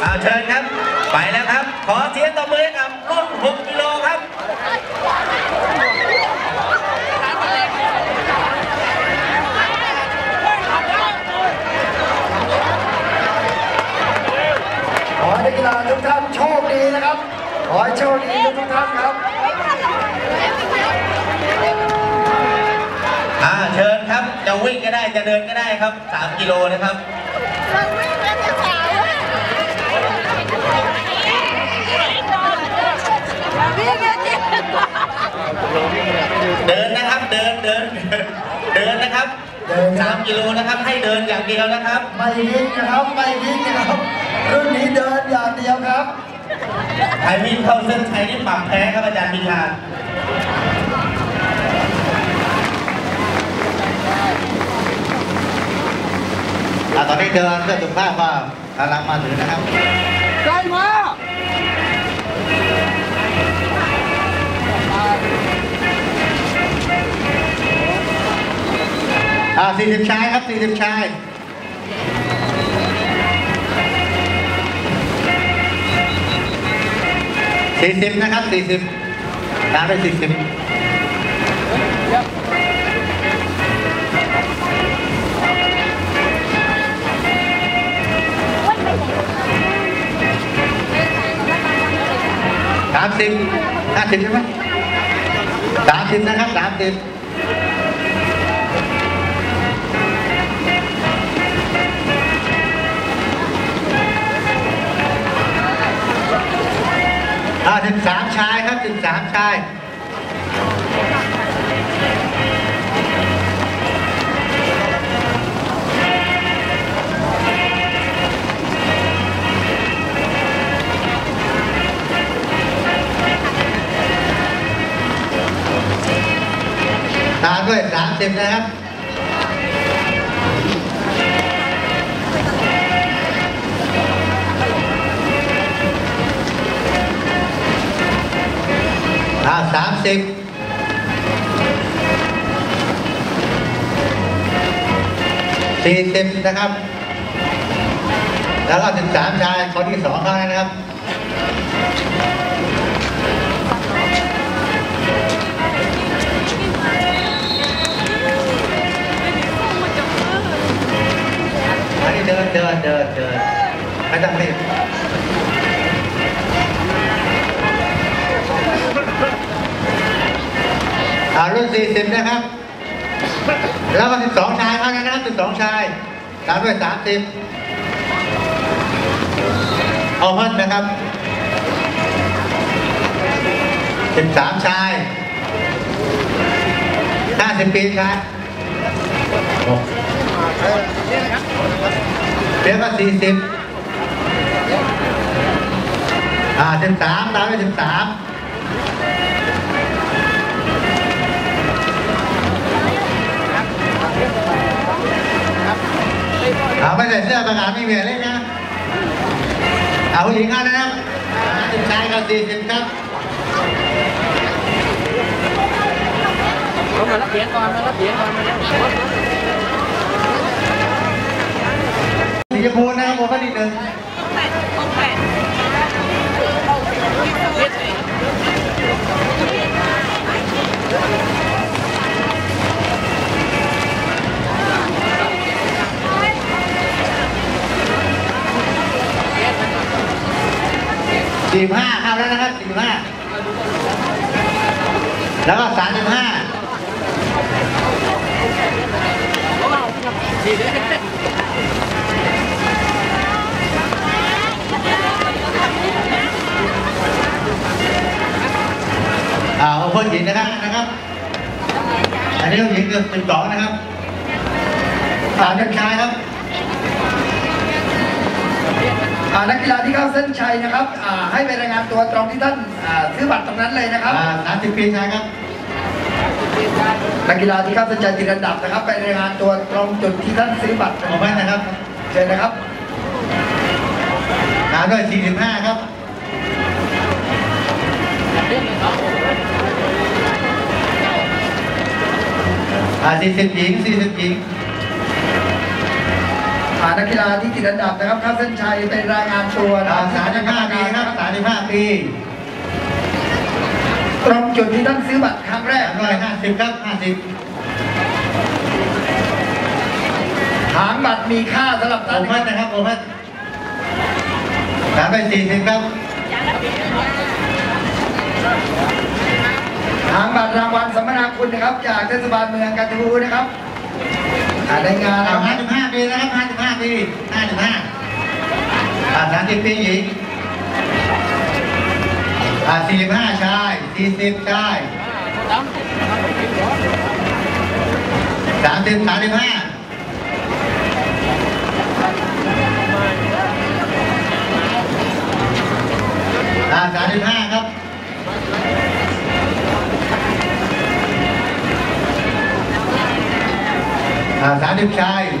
เอาเชิญครับ ไปแล้วครับ ขอเสียงตบมือให้กับรุ่น 6 กิโลครับขอให้นักกีฬาทุกท่านโชคดีนะครับ ขอให้โชคดีทุกท่านครับอ่าเชิญครับ จะวิ่งก็ได้จะเดินก็ได้ครับ 3 กิโลนะครับ กิโลนะครับ ให้เดินอย่างเดียวนะครับ ไม่วิ่งนะครับไม่วิ่งนะครับ รุ่นนี้เดินอย่างเดียวครับใครวิ่งเข้าเส้นชัยนี่ปรับแพ้ครับอาจารย์ปิชาอะตอนนี้เดินเพื่อสุขภาพว่ากำลังมาถึงนะครับใกล้มา อ่า40ชายครับ40ชาย40นะครับ40ตามไป40สามสิบห้าสิบใช่ไหมสามสิบนะครับสามสิบามด้วยสามสิบนะครับอาสามสิบสี่สิบนะครับ แล้วก็สิบสามชายคนที่สองเขานะครับ เดินเดินเดินไม่ต้องรีบอ่ารุ่นสี่สิบนะครับ แล้วก็สิบสองชายเท่านั้นะครับสิบสองชายตามด้วยสามสิบเอาเพิ่มนะครับสิบสามชายห้าสิบปีชาย โอ้เดี๋ยวก็สี่สิบอ่าสิบสามตามด้วยสิบสามเอาไม่ใส่เสื้อประกาศไม่เหวี่ยงเลยนะ เอาผู้หญิงเอานะครับสิบชายกับสี่สิบครับมารับเหรียญก่อนมารับเหรียญก่อนมาแล้ว ชมพูนะครับโมก็นิดหนึ่งสี่ห้าเข้าแล้วนะครับสี่ห้าแล้วก็สามสิบห้า อ่าเอาเพิ่มหญิงนะครับนะครับ อันนี้ผู้หญิงคือเป็นสองนะครับสามเป็นชายครับอ่านักกีฬาที่เข้าเส้นชัยนะครับอ่าให้ไปรายงานตัวตรงที่ท่านอ่าซื้อบัตรตรงนั้นเลยนะครับอ่าสามสิบปีชายครับนักกีฬาที่เข้าเส้นชัยติดอันดับนะครับ ไปรายงานตัวตรงจุดที่ท่านซื้อบัตรขอแม่นะครับเชิญนะครับตามด้วยสี่สิบห้าครับ อ่าสี่สิบหญิงสี่สิบหญิงอ่านักกีฬาที่ติดอันดับนะครับเข้าเส้นชัยเป็นรายงานตัวนะอ่าสามสิบห้าปีครับสามสิบห้าปีตรงจุดที่ท่านซื้อบัตรครั้งแรกสามร้อยห้าสิบครับห้าสิบหางบัตรมีค่าสำหรับโอท่านนะเพ่ครันบนะครับโอเพ่นสามไปสี่สิบครับ ทางบัตรรางวัลสัมมนาคุณนะครับ จากเทศบาลเมืองกาญจนบุรีนะครับอ่าได้งานนรั55ปีนะครับ55ปี55ผ่าน30ปีหญิงผ่าน45ชาย40ชาย30 35สามสิบห้าครับ à, xã Đức Sai